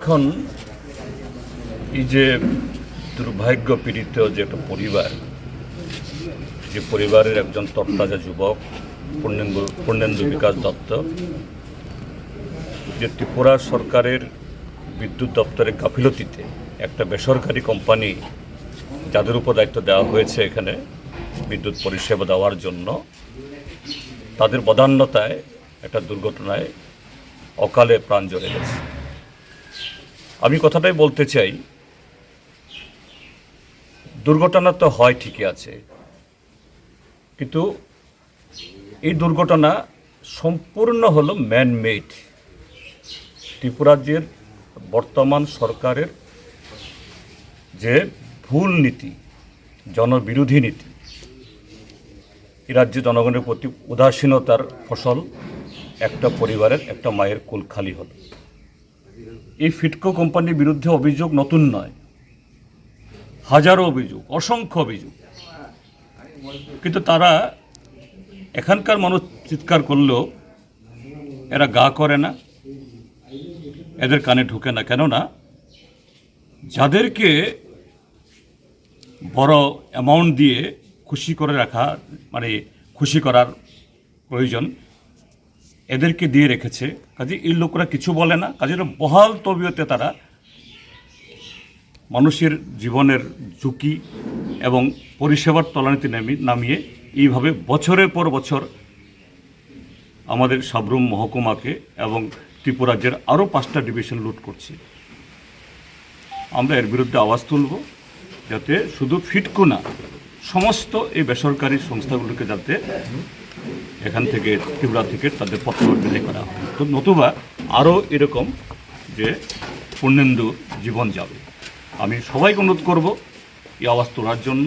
এখন এই যে দুর্ভাগ্য পীড়িত যে একটা পরিবার যে পরিবারের একজন তরতাজা যুবক পূর্ণেন্দু পূর্ণেন্দু বিকাশ দত্ত, যে ত্রিপুরা সরকারের বিদ্যুৎ দপ্তরের গাফিলতিতে একটা বেসরকারি কোম্পানি যাদের উপর দায়িত্ব দেওয়া হয়েছে এখানে বিদ্যুৎ পরিষেবা দেওয়ার জন্য, তাদের বদান্যতায় একটা দুর্ঘটনায় অকালে প্রাণ জ্বলে গেছে। আমি কথাটাই বলতে চাই, দুর্ঘটনা তো হয় ঠিকই আছে, কিন্তু এই দুর্ঘটনা সম্পূর্ণ হলো ম্যান মেড ত্রিপুরাজ্যের বর্তমান সরকারের যে ভুল নীতি, জনবিরোধী নীতি রাজ্যে জনগণের প্রতি উদাসীনতার ফসল একটা পরিবারের, একটা মায়ের কোল খালি হলো। এই ফিটকো কোম্পানির বিরুদ্ধে অভিযোগ নতুন নয়। হাজারো অভিযোগ, অসংখ্য অভিযোগ। কিন্তু তারা এখানকার মানুষ চিৎকার করলেও এরা গা করে না, এদের কানে ঢুকে না। কেননা যাদেরকে বড় অ্যামাউন্ট দিয়ে খুশি করে রাখা মানে খুশি করার প্রয়োজন, এদেরকে দিয়ে রেখেছে। কাজে এই লোকরা কিছু বলে না। কাজে বহাল তবিয়তে তারা মানুষের জীবনের ঝুঁকি এবং পরিষেবার তলানিতে নামি নামিয়ে এইভাবে বছরের পর বছর আমাদের সাবরুম মহকুমাকে এবং ত্রিপুরাজ্যের আরও পাঁচটা ডিভিশন লুট করছে। আমরা এর বিরুদ্ধে আওয়াজ তুলব যাতে শুধু ফিটকো না, সমস্ত এই বেসরকারি সংস্থাগুলোকে যাতে এখান থেকে ত্রিপুরা থেকে তাদের পত্র বিদায় করা হয়। তো নতুবা আরও এরকম যে পূর্ণেন্দু জীবন যাবে। আমি সবাইকে অনুরোধ করব এই আওয়াজ তোলার জন্য।